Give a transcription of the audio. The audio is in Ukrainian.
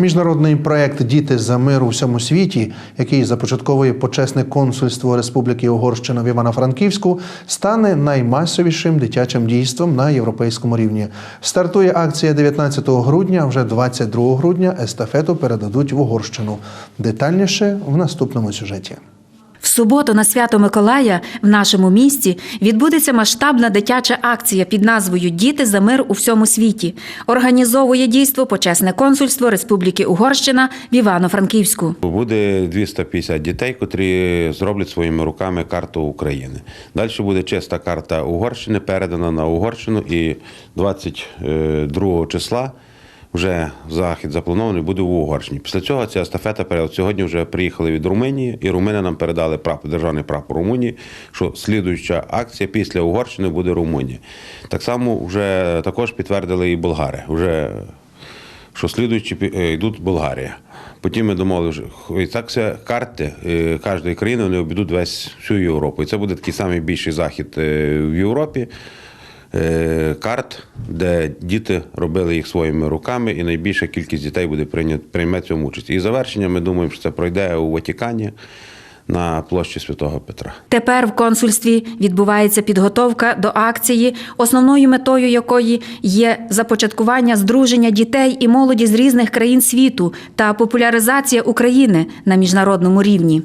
Міжнародний проект Діти за мир у всьому світі, який започатковує почесне консульство Республіки Угорщина в Івано-Франківську, стане наймасовішим дитячим дійством на європейському рівні. Стартує акція 19 грудня. Вже 22 грудня естафету передадуть в Угорщину. Детальніше в наступному сюжеті. Суботу на свято Миколая в нашому місті відбудеться масштабна дитяча акція під назвою Діти за мир у всьому світі. Організовує дійство почесне консульство Республіки Угорщина в Івано-Франківську. Буде 250 дітей, котрі зроблять своїми руками карту України. Далі буде чиста карта Угорщини, передана на Угорщину, і 22 числа вже захід запланований буде в Угорщині. Після цього ця естафета перед сьогодні вже приїхали від Румунії, і румуни нам передали прапор, державний прапор Румунії, що слідуюча акція після Угорщини буде Румунія. Так само вже також підтвердили і болгари. Вже що слідуючі е, йдуть Болгарія. Потім ми домовили, що і так все карти е, кожної країни вони обійдуть весь всю Європу. І це буде такий самий більший захід е, в Європі. Е, Карт, де діти робили їх своїми руками, і найбільша кількість дітей буде прийме цьому участь. І завершення ми думаємо, що це пройде у Ватикані на площі Святого Петра. Тепер в консульстві відбувається підготовка до акції, основною метою якої є започаткування здруження дітей і молоді з різних країн світу та популяризація України на міжнародному рівні.